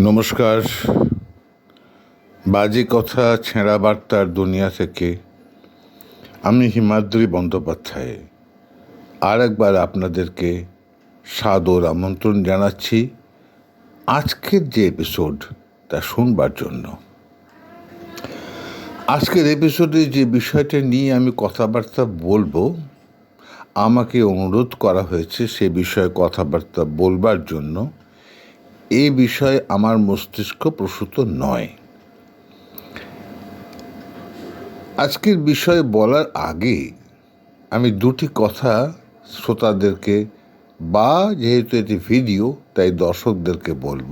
নমস্কার। বাজে কথা, ছেঁড়া বার্তার দুনিয়া থেকে আমি হিমাদ্রি বন্দ্যোপাধ্যায়। আর একবার আপনাদেরকে সাদর আমন্ত্রণ জানাচ্ছি আজকের যে এপিসোড তা শুনবার জন্য। আজকের এপিসোডে যে বিষয়টা নিয়ে আমি কথাবার্তা বলব, আমাকে অনুরোধ করা হয়েছে সে বিষয়ে কথাবার্তা বলবার জন্য। এ বিষয়ে আমার মস্তিষ্ক প্রসূত নয়। আজকের বিষয়ে বলার আগে আমি দুটি কথা শ্রোতাদেরকে বা যেহেতু এটি ভিডিও, তাই দর্শকদেরকে বলব।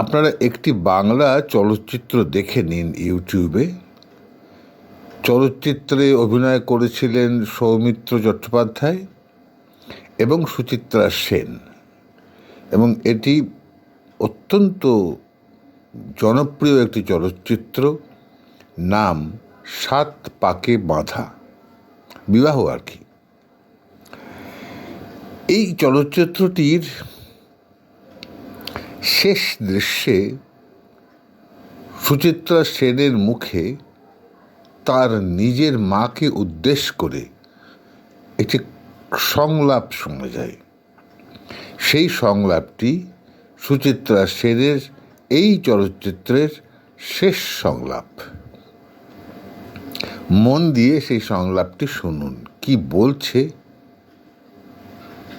আপনারা একটি বাংলা চলচ্চিত্র দেখে নিন ইউটিউবে। চলচ্চিত্রে অভিনয় করেছিলেন সৌমিত্র চট্টোপাধ্যায় এবং সুচিত্রা সেন। এবং এটি অত্যন্ত জনপ্রিয় একটি চলচ্চিত্র, নাম সাত পাকে বাঁধা, বিবাহ আর কি। এই চলচ্চিত্রটির শেষ দৃশ্যে সুচিত্রা সেনের মুখে তার নিজের মাকে উদ্দেশ্য করে একটি সংলাপ শোনা যায়। সেই সংলাপটি সুচিত্রা সেনের এই চলচ্চিত্রের শেষ সংলাপ। মন দিয়ে সেই সংলাপটি শুনুন। কি বলছে?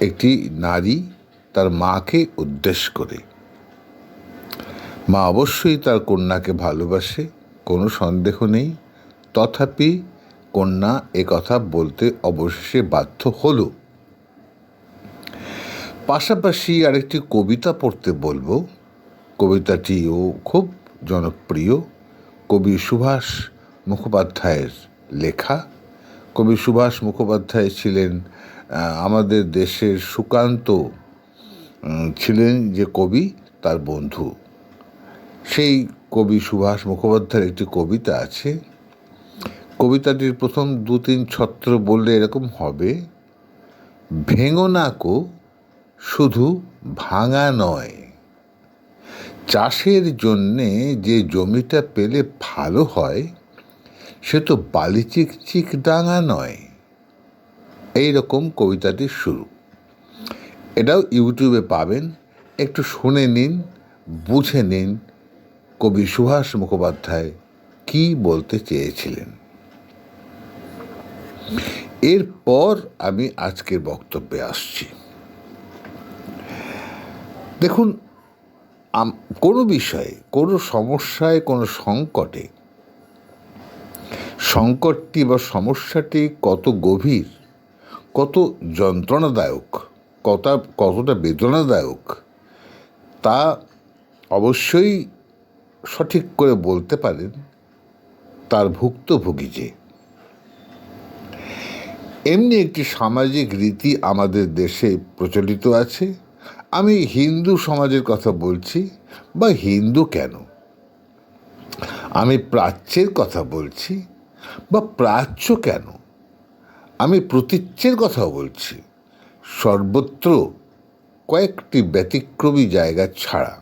একটি নারী তার মাকে উদ্দেশ্য করে। মা অবশ্যই তার কন্যাকে ভালোবাসে, কোনো সন্দেহ নেই। তথাপি কন্যা কথা বলতে অবশেষে বাধ্য হলো। পাশাপাশি আরেকটি কবিতা পড়তে বলব। কবিতাটিও খুব জনপ্রিয়। কবি সুভাষ মুখোপাধ্যায়ের লেখা। কবি সুভাষ মুখোপাধ্যায় ছিলেন আমাদের দেশের সুকান্ত ছিলেন যে কবি, তার বন্ধু। সেই কবি সুভাষ মুখোপাধ্যায়ের একটি কবিতা আছে। কবিতাটির প্রথম দু তিন ছত্র বললে এরকম হবে, ভেঙো নাকো শুধু ভাঙা নয়, চাষের জন্যে যে জমিটা পেলে ভালো হয়, সে তো বালিচিক চিক ডাঙা নয়। এই রকম কবিতাটির শুরু। এটাও ইউটিউবে পাবেন। একটু শুনে নিন, বুঝে নিন কবি সুভাষ মুখোপাধ্যায় কি বলতে চেয়েছিলেন। এরপর আমি আজকের বক্তব্যে আসছি। দেখুন কোনো বিষয়ে, কোনো সমস্যায়, কোনো সংকটে, সংকটটি বা সমস্যাটি কত গভীর, কত যন্ত্রণাদায়ক, কত, কতটা বেদনাদায়ক, তা অবশ্যই সঠিক করে বলতে পারেন তার ভুক্তভোগী যে। এমনি একটি সামাজিক রীতি আমাদের দেশে প্রচলিত আছে। আমি হিন্দু সমাজের কথা বলছি বা হিন্দু কেন? আমি প্রাচ্যের কথা বলছি বা প্রাচ্য কেন? আমি প্রতীচ্যের কথাও বলছি। সর্বত্র কয়েকটি ব্যতিক্রমী জায়গা ছাড়া।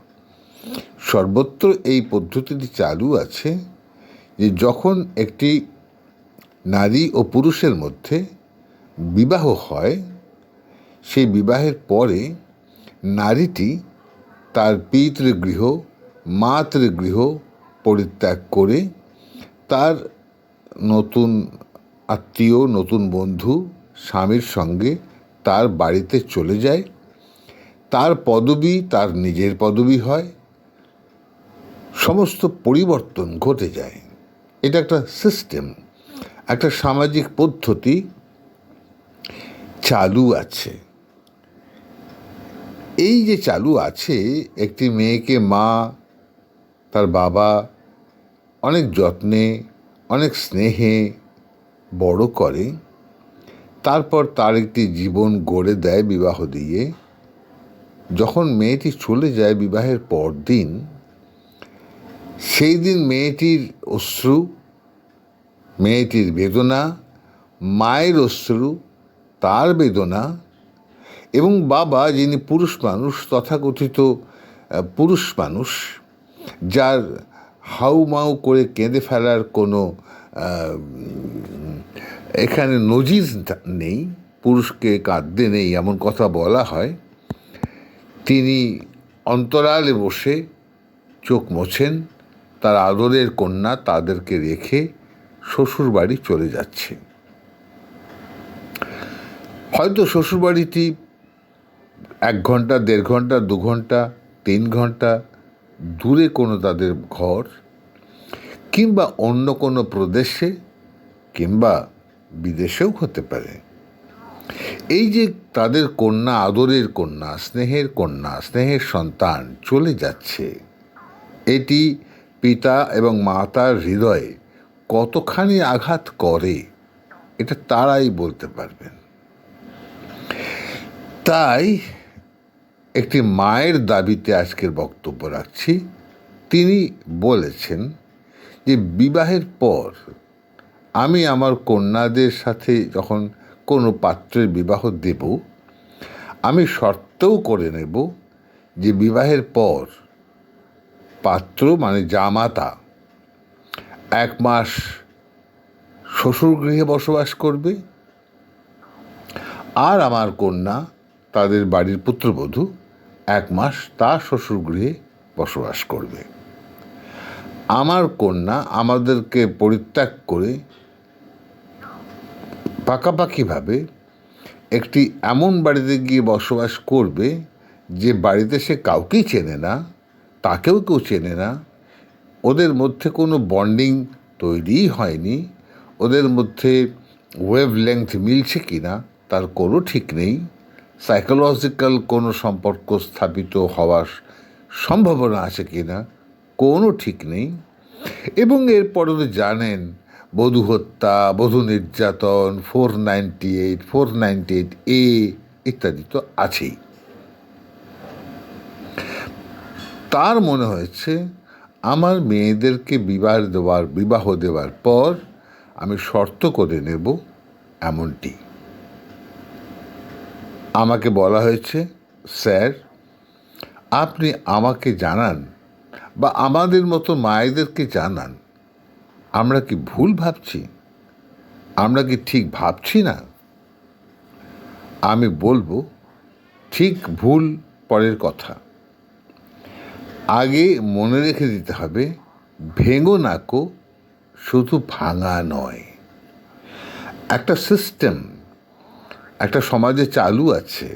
সর্বত্র এই পদ্ধতিটি চালু আছে যে যখন একটি নারী ও পুরুষের মধ্যে বিবাহ হয়, সেই বিবাহের পরে নারীটি তার পিতৃগৃহ, মাতৃগৃহ পরিত্যাগ করে তার নতুন আত্মীয়, নতুন বন্ধু, স্বামীর সঙ্গে তার বাড়িতে চলে যায়। তার পদবি তার নিজের পদবি হয়। সমস্ত পরিবর্তন ঘটে যায়। এটা একটা সিস্টেম একটা সামাজিক পদ্ধতি চালু আছে। এই যে চালু আছে, একটি মেয়েকে মা, তার বাবা, অনেক যত্নে, অনেক স্নেহে বড় করে, তারপর তার একটি জীবন গড়ে দেয় বিবাহ দিয়ে। যখন মেয়েটি চলে যায় বিবাহের পর দিন সেই দিন মেয়েটির অশ্রু, মেয়েটির বেদনা, মায়ের অশ্রু, তার বেদনা এবং বাবা যিনি পুরুষ মানুষ, তথাকথিত পুরুষ মানুষ, যার হাউমাউ করে কেঁদে ফেলার কোনো এখানে নজির নেই, পুরুষকে কাঁদতে নেই এমন কথা বলা হয়। তিনি অন্তরালে বসে চোখ মোছেন, তার আদরের কন্যা তাদেরকে রেখে শ্বশুরবাড়ি চলে যাচ্ছে। হয়তো শ্বশুরবাড়িটি এক ঘণ্টা, দেড় ঘণ্টা, দু ঘণ্টা, তিন ঘণ্টা, দূরে কোনো তাদের ঘর, কিংবা অন্য কোনো প্রদেশে, কিংবা বিদেশেও হতে পারে। এই যে তাদের কন্যা, আদরের কন্যা, স্নেহের কন্যা, স্নেহের সন্তান চলে যাচ্ছে, এটি পিতা এবং মাতার হৃদয়ে কতখানি আঘাত করে, এটা তারাই বলতে পারবেন। তাই একটি মায়ের দাবিতে আজকের বক্তব্য রাখছি। তিনি বলেছেন যে বিবাহের পর আমি আমার কন্যাদের সাথে যখন কোনো পাত্রের বিবাহ দেব, আমি শর্তও করে নেব যে বিবাহের পর পাত্র মানে জামাতা এক মাস শ্বশুর গৃহে বসবাস করবে, আর আমার কন্যা তাদের বাড়ির পুত্রবধূ এক মাস তার শ্বশুর গৃহে বসবাস করবে। আমার কন্যা আমাদেরকে পরিত্যাগ করে পাকাপাকিভাবে একটি এমন বাড়িতে গিয়ে বসবাস করবে যে বাড়িতে সে কাউকেই চেনে না, তাকেও কেউ চেনে না। ওদের মধ্যে কোনো বন্ডিং তৈরিই হয়নি। ওদের মধ্যে ওয়েভ লেংথ মিলছে কি না তার কোনো ঠিক নেই। সাইকোলজিক্যাল কোনো সম্পর্ক স্থাপিত হওয়ার সম্ভাবনা আছে কি না? কোনো ঠিক নেই। এবং এরপরে তো জানেন, বধূ হত্যা, বধূ নির্যাতন four ninety eight four ninety eight A ইত্যাদি তো আছেই। তার মনে হয়েছে, আমার মেয়েদেরকে বিবাহ দেওয়ার বিবাহ দেওয়ার পর আমি শর্ত করে নেব এমনটি। আমাকে বলা হয়েছে, স্যার, আপনি আমাকে জানান বা আমাদের মতো মায়েদেরকে জানান। আমরা কি ভুল ভাবছি? আমরা কি ঠিক ভাবছি না? আমি বলব, ঠিক ভুল পরের কথা। আগে মনে রেখে দিতে হবে, ভেঙো নাকো, শুধু ভাঙা নয়। একটা সিস্টেম একটা সমাজে চালু আছে,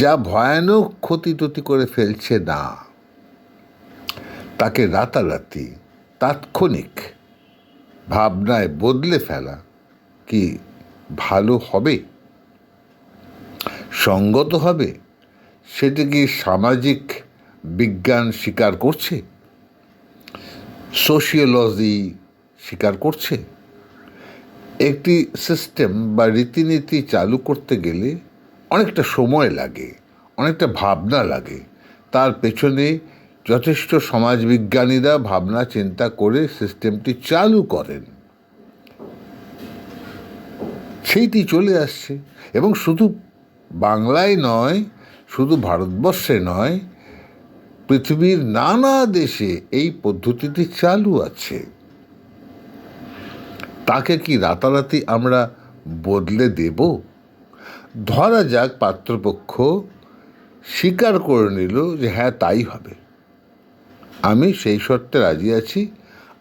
যা ভয়ানক ক্ষতি টতি করে ফেলছে না। তাকে রাতারাতি, তাৎক্ষণিক ভাবনায় বদলে ফেলা কি ভালো হবে? সঙ্গত হবে? সেটা কি সামাজিক বিজ্ঞান স্বীকার করছে? সোশিওলজি স্বীকার করছে? একটি সিস্টেম বা রীতিনীতি চালু করতে গেলে অনেকটা সময় লাগে, অনেকটা ভাবনা লাগে। তার পেছনে যথেষ্ট সমাজবিজ্ঞানীরা ভাবনা চিন্তা করে সিস্টেমটি চালু করেন। সেইটি চলে আসছে এবং শুধু বাংলায় নয়, শুধু ভারতবর্ষে নয়, পৃথিবীর নানা দেশে এই পদ্ধতিটি চালু আছে। তাকে কি রাতারাতি আমরা বদলে দেব? ধরা যাক পাত্রপক্ষ স্বীকার করে নিল যে হ্যাঁ তাই হবে। আমি সেই শর্তে রাজি আছি।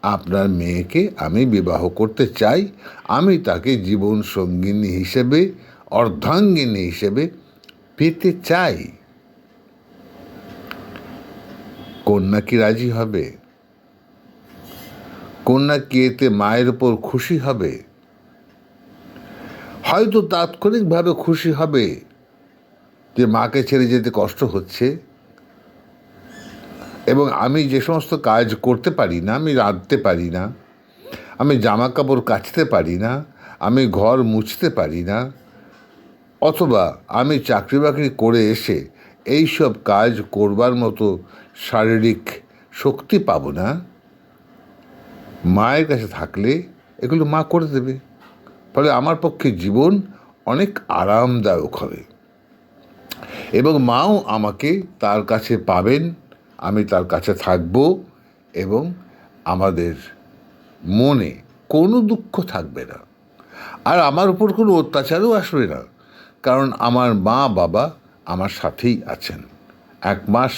আপনার মেয়েকে আমি বিবাহ করতে চাই। আমি তাকে জীবন সঙ্গিনী হিসেবে, অর্ধাঙ্গিনী হিসেবে পেতে চাই। কন্যা কি রাজি হবে? কন্যা কি এতে মায়ের ওপর খুশি হবে? হয়তো তাৎক্ষণিকভাবে খুশি হবে যে মাকে ছেড়ে যেতে কষ্ট হচ্ছে। এবং আমি যে সমস্ত কাজ করতে পারি না, আমি রাঁধতে পারি না, আমি জামা কাপড় কাচতে পারি না, আমি ঘর মুছতে পারি না, অথবা আমি চাকরি বাকরি করে এসে এই সব কাজ করবার মতো শারীরিক শক্তি পাবো না। মায়ের কাছে থাকলে এগুলো মা করে দেবে। ফলে আমার পক্ষে জীবন অনেক আরামদায়ক হবে। এবং মাও আমাকে তার কাছে পাবেন, আমি তার কাছে থাকব এবং আমাদের মনে কোনো দুঃখ থাকবে না। আর আমার উপর কোনো অত্যাচারও আসবে না, কারণ আমার মা বাবা আমার সাথেই আছেন। এক মাস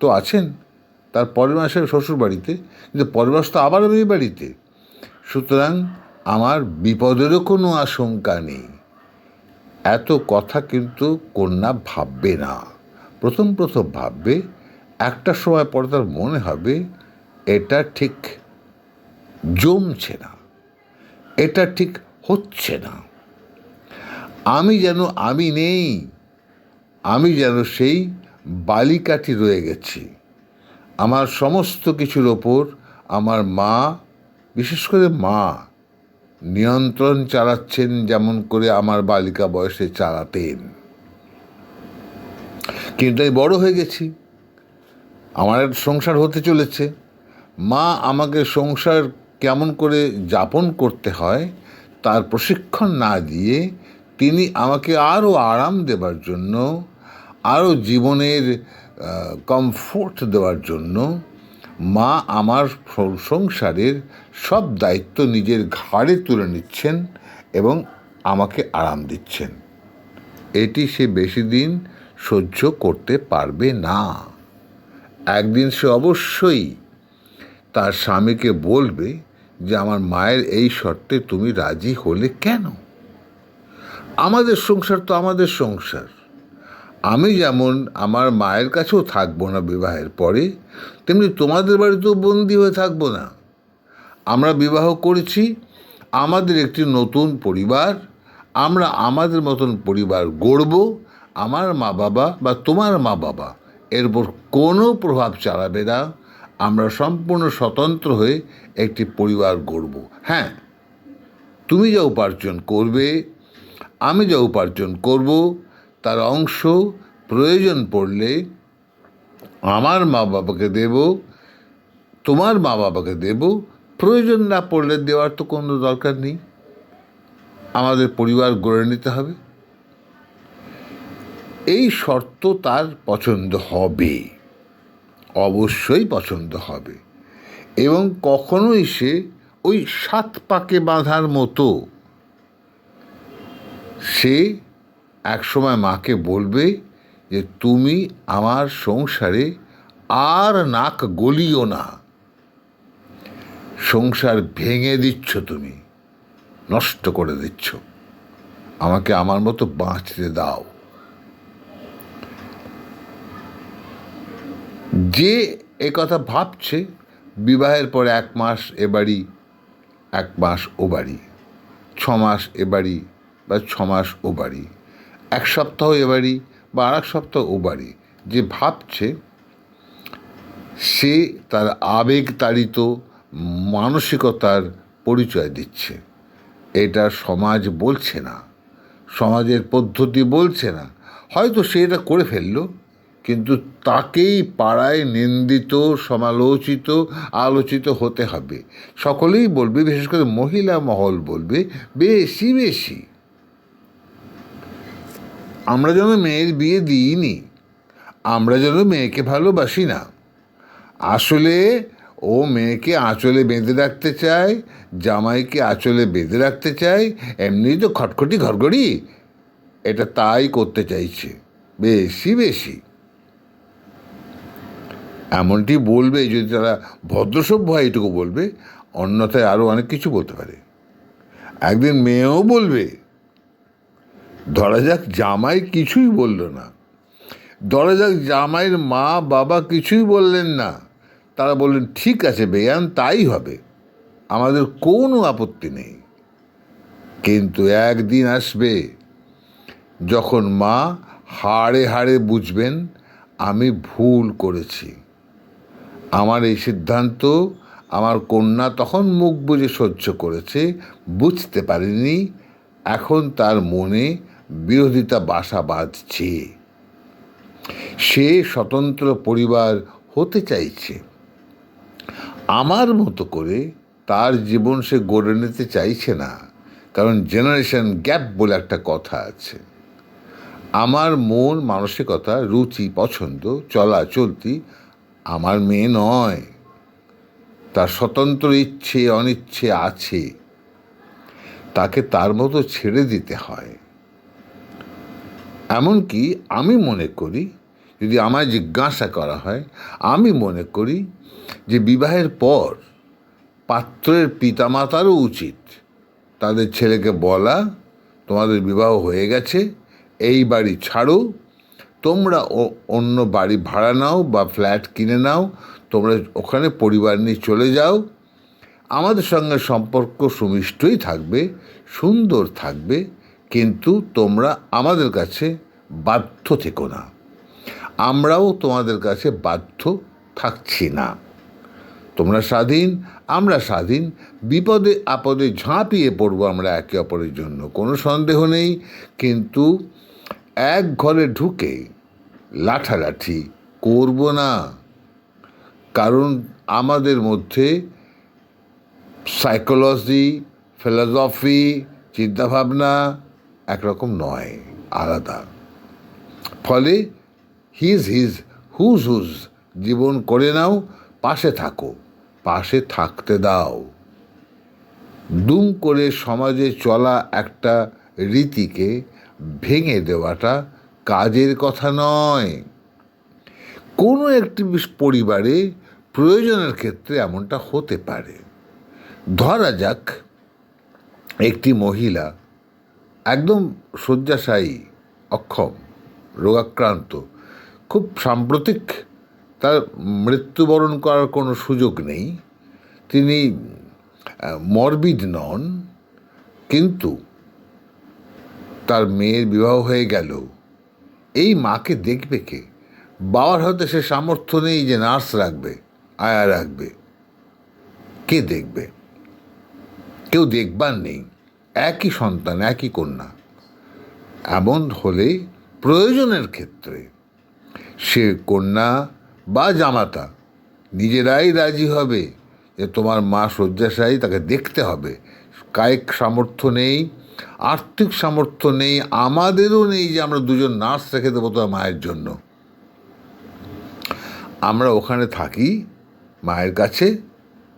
তো আছেন তার পরের মাসে শ্বশুর বাড়িতে কিন্তু পরের মাস তো আবার আমি বাড়িতে। সুতরাং আমার বিপদেরও কোনো আশঙ্কা নেই। এত কথা কিন্তু কন্যা ভাববে না। প্রথম প্রথম ভাববে, একটা সময় পরে তার মনে হবে, এটা ঠিক জমছে না। এটা ঠিক হচ্ছে না। আমি যেন আমি নেই, আমি যেন সেই বালিকাটি রয়ে গেছি। আমার সমস্ত কিছুর ওপর আমার মা, বিশেষ করে মা, নিয়ন্ত্রণ চালাচ্ছেন যেমন করে আমার বালিকা বয়সে চালাতেন। কিন্তু আমি বড় হয়ে গেছি। আমার একটা সংসার হতে চলেছে। মা আমাকে সংসার কেমন করে যাপন করতে হয়, তার প্রশিক্ষণ না দিয়ে তিনি আমাকে আরও আরাম দেবার জন্য, আরও জীবনের কমফোর্ট দেওয়ার জন্য মা আমার সংসারের সব দায়িত্ব নিজের ঘাড়ে তুলে নিচ্ছেন এবং আমাকে আরাম দিচ্ছেন। এটি সে বেশি দিন সহ্য করতে পারবে না। একদিন সে অবশ্যই তার স্বামীকে বলবে যে, আমার মায়ের এই শর্তে তুমি রাজি হলে কেন? আমাদের সংসার তো আমাদের সংসার। আমি যেমন আমার মায়ের কাছেও থাকব না বিবাহের পরে, তেমনি তোমাদের বাড়িতেও বন্দি হয়ে থাকব না। আমরা বিবাহ করেছি, আমাদের একটি নতুন পরিবার, আমরা আমাদের মতন পরিবার গড়ব, আমার মা বাবা বা তোমার মা বাবা এর উপর কোনো প্রভাব চালাবে না। আমরা সম্পূর্ণ স্বতন্ত্র হয়ে একটি পরিবার গড়ব। হ্যাঁ তুমি যা উপার্জন করবে, আমি যা উপার্জন করব তার অংশ প্রয়োজন পড়লে আমার মা বাবাকে দেব, তোমার মা বাবাকে দেব, প্রয়োজন না পড়লে দেওয়ার তো কোনো দরকার নেই। আমাদের পরিবার গড়ে নিতে হবে। এই শর্ত তার পছন্দ হবে, অবশ্যই পছন্দ হবে। এবং কখনোই সে ওই সাত পাকে বাঁধার মতো সে একসময় মাকে বলবে যে, তুমি আমার সংসারে আর নাক গলিও না। সংসার ভেঙে দিচ্ছ তুমি, নষ্ট করে দিচ্ছ। আমাকে আমার মতো বাঁচতে দাও। যে এ কথা ভাবছে, বিবাহের পরে এক মাস এ বাড়ি, এক মাস ও বাড়ি, ছ মাস এ বাড়ি বা ছ মাস ও বাড়ি। এক সপ্তাহ এ বাড়ি বা আর এক সপ্তাহ ও বাড়ি যে ভাবছে, সে তার আবেগ তাড়িত মানসিকতার পরিচয় দিচ্ছে। এটা সমাজ বলছে না, সমাজের পদ্ধতি বলছে না। হয়তো সে এটা করে ফেলল, কিন্তু তাকেই পাড়ায় নিন্দিত, সমালোচিত, আলোচিত হতে হবে। সকলেই বলবে, বিশেষ করে মহিলা মহল বলবে, বেশি বেশি। আমরা যেন মেয়ের বিয়ে দিইনি, আমরা যেন মেয়েকে ভালোবাসি না। আসলে ও মেয়েকে আঁচলে বেঁধে রাখতে চায়, জামাইকে আঁচলে বেঁধে রাখতে চায়, এমনি তো খটখটি ঘরঘড়ি এটা তাই করতে চাইছে, বেশি বেশি। এমনটি বলবে যদি তারা ভদ্রসভ্য হয়, এটুকু বলবে, অন্যথায় আরও অনেক কিছু বলতে পারে। একদিন মেয়েও বলবে ধরা যাক জামাই কিছুই বলল না। ধরা যাক জামাইয়ের মা বাবা কিছুই বললেন না। তারা বললেন, ঠিক আছে বেয়ান, তাই হবে। আমাদের কোনো আপত্তি নেই। কিন্তু একদিন আসবে যখন মা হাড়ে হাড়ে বুঝবেন, আমি ভুল করেছি। আমার এই সিদ্ধান্ত, আমার কন্যা তখন মুখ বুঝে সহ্য করেছে, বুঝতে পারেনি। এখন তার মনে বিরোধিতা বাসা বাঁধছে। সে স্বতন্ত্র পরিবার হতে চাইছে। আমার মতো করে তার জীবন সে গড়ে নিতে চাইছে না। কারণ জেনারেশন গ্যাপ বলে একটা কথা আছে। আমার মন, মানসিকতা, রুচি, পছন্দ চলা চলতি আমার মেয়ে নয়। তার স্বতন্ত্র ইচ্ছে, অনিচ্ছে আছে। তাকে তার মতো ছেড়ে দিতে হয়। এমনকি আমি মনে করি, যদি আমায় জিজ্ঞাসা করা হয়, আমি মনে করি যে বিবাহের পর পাত্রের পিতামাতারও উচিত তাদের ছেলেকে বলা, তোমাদের বিবাহ হয়ে গেছে, এই বাড়ি ছাড়ো, তোমরা অন্য বাড়ি ভাড়া নাও বা ফ্ল্যাট কিনে নাও, তোমরা ওখানে পরিবার নিয়ে চলে যাও। আমাদের সঙ্গে সম্পর্ক সুমিষ্টই থাকবে, সুন্দর থাকবে কিন্তু তোমরা আমাদের কাছে বাধ্য থেকো না। আমরাও তোমাদের কাছে বাধ্য থাকছি না। তোমরা স্বাধীন, আমরা স্বাধীন। বিপদে আপদে ঝাঁপিয়ে পড়ব আমরা একে অপরের জন্য। কোনো সন্দেহ নেই, কিন্তু এক ঘরে ঢুকে লাঠালাঠি করব না। কারণ আমাদের মধ্যে সাইকোলজি ফিলসফি চিন্তাভাবনা একরকম নয়, আলাদা। ফলে হিজ হিজ হুজ হুজ জীবন করে নাও, পাশে থাকো, পাশে থাকতে দাও। দুম করে সমাজে চলা একটা রীতিকে ভেঙে দেওয়াটা কাজের কথা নয়। কোনো একটি পরিবারে প্রয়োজনের ক্ষেত্রে এমনটা হতে পারে। ধরা যাক, একটি মহিলা একদম শয্যাশায়ী, অক্ষম, রোগাক্রান্ত, খুব সাম্প্রতিক। তার মৃত্যুবরণ করার কোনো সুযোগ নেই। তিনি মরবিড নন, কিন্তু তার মেয়ের বিবাহ হয়ে গেল। এই মাকে দেখবে কে? বাবার হয়তো সে সামর্থ্য নেই যে নার্স রাখবে, আয়া রাখবে। কে দেখবে? কেউ দেখবার নেই। একই সন্তান, একই কন্যা। এমন হলে প্রয়োজনের ক্ষেত্রে সে কন্যা বা জামাতা নিজেরাই রাজি হবে যে তোমার মা শয্যাশায়ী, তাকে দেখতে হবে। কায়িক সামর্থ্য নেই, আর্থিক সামর্থ্য নেই, আমাদেরও নেই যে আমরা দুজন নার্স রেখে দেবো তোমার মায়ের জন্য। আমরা ওখানে থাকি, মায়ের কাছে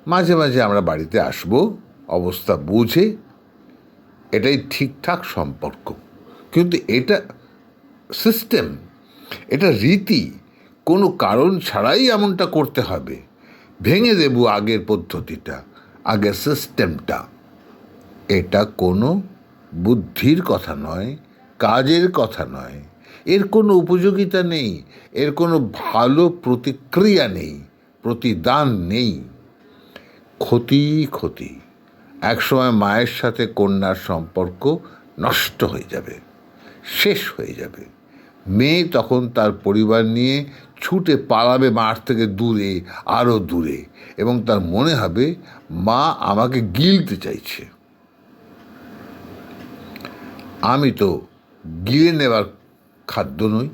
মাঝে মাঝে আমরা বাড়িতে আসব, অবস্থা বুঝে এটাই ঠিকঠাক সম্পর্ক। কিন্তু এটা সিস্টেম এটা রীতি, কোনো কারণ ছাড়াই এমনটা করতে হবে। ভেঙে দেব আগের পদ্ধতিটা, আগের সিস্টেমটা এটা কোনো বুদ্ধির কথা নয়, কাজের কথা নয়। এর কোনো উপযোগিতা নেই, এর কোনো ভালো প্রতিক্রিয়া নেই, প্রতিদান নেই। ক্ষতি ক্ষতি। একসময় মায়ের সাথে কন্যার সম্পর্ক নষ্ট হয়ে যাবে, শেষ হয়ে যাবে। মেয়ে তখন তার পরিবার নিয়ে ছুটে পালাবে মাঠ থেকে দূরে আরও দূরে এবং তার মনে হবে, মা আমাকে গিলতে চাইছে। আমি তো গিলে নেবার খাদ্য নই।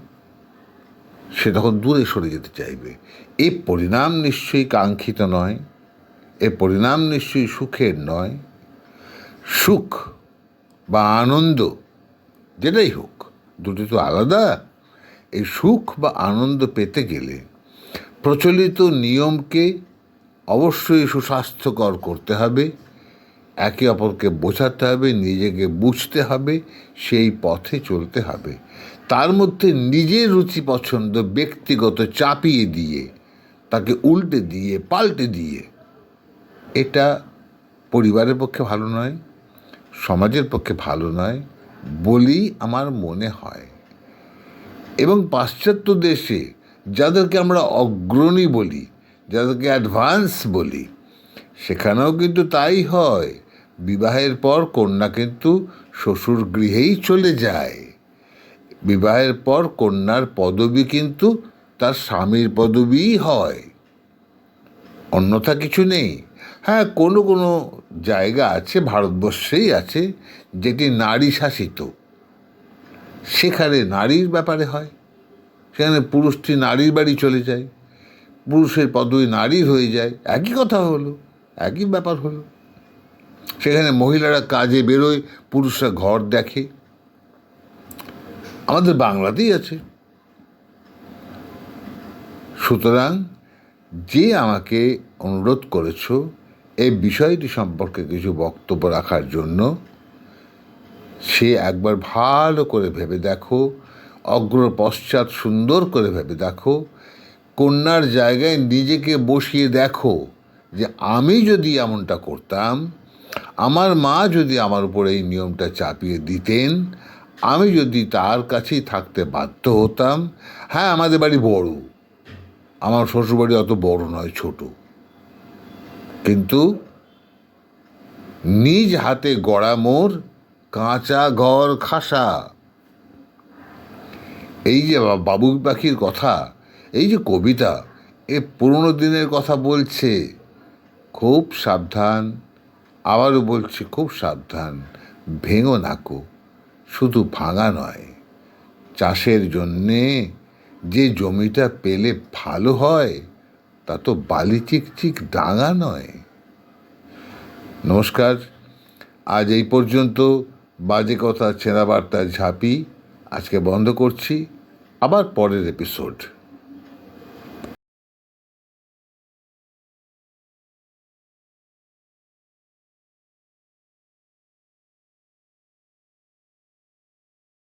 সে তখন দূরে সরে যেতে চাইবে। এই পরিণাম নিশ্চয়ই কাঙ্ক্ষিত নয়। এ পরিণাম নিশ্চয়ই সুখের নয়। সুখ বা আনন্দ, যেটাই হোক, দুটি তো আলাদা। এই সুখ বা আনন্দ পেতে গেলে প্রচলিত নিয়মকে অবশ্যই সুস্বাস্থ্যকর করতে হবে। একে অপরকে বোঝাতে হবে, নিজেকে বুঝতে হবে, সেই পথে চলতে হবে। তার মধ্যে নিজের রুচি পছন্দ ব্যক্তিগত চাপিয়ে দিয়ে, তাকে উল্টে দিয়ে, পাল্টে দিয়ে এটা পরিবারের পক্ষে ভালো নয়, সমাজের পক্ষে ভালো নয় বলেই আমার মনে হয়। এবং পাশ্চাত্য দেশে যাদেরকে আমরা অগ্রণী বলি, যাদেরকে অ্যাডভান্স বলি, সেখানেও কিন্তু তাই হয়। বিবাহের পর কন্যা কিন্তু শ্বশুর গৃহেই চলে যায়। বিবাহের পর কন্যার পদবি কিন্তু তার স্বামীর পদবিই হয়। অন্যথা কিছু নেই। হ্যাঁ কোনো কোনো জায়গা আছে, ভারতবর্ষেই আছে, যেটি নারী শাসিত। সেখানে নারীর ব্যাপারে হয়। সেখানে পুরুষটি নারীর বাড়ি চলে যায়। পুরুষের পদবি নারীর হয়ে যায়। একই কথা হলো, একই ব্যাপার হলো। সেখানে মহিলারা কাজে বেরোয়, পুরুষরা ঘর দেখে। আমাদের বাংলাতেই আছে। সুতরাং যে আমাকে অনুরোধ করেছ এই বিষয়টি সম্পর্কে কিছু বক্তব্য রাখার জন্য সে একবার ভালো করে ভেবে দেখো, অগ্র পশ্চাৎ সুন্দর করে ভেবে দেখো, কন্যার জায়গায় নিজেকে বসিয়ে দেখো যে আমি যদি এমনটা করতাম, আমার মা যদি আমার উপর এই নিয়মটা চাপিয়ে দিতেন, আমি যদি তার কাছেই থাকতে বাধ্য হতাম হ্যাঁ আমাদের বাড়ি বড়। আমার শ্বশুরবাড়ি অত বড় নয়, ছোট। কিন্তু নিজ হাতে গড়া মোর কাঁচা ঘর খাসা। এই যে বাবু পাখির কথা, এই যে কবিতা, এ পুরনো দিনের কথা বলছে। খুব সাবধান, আবারও বলছে খুব সাবধান, ভেঙো নাকো শুধু ভাঙা নয়। চাষের জন্যে যে জমিটা পেলে ভালো হয় তা তো বালি চিকচিক ডাঙা নয়। নমস্কার, আজ এই পর্যন্ত বাজে কথা ছেঁড়া বার্তা ঝাঁপি আজকে বন্ধ করছি। আবার পরের এপিসোড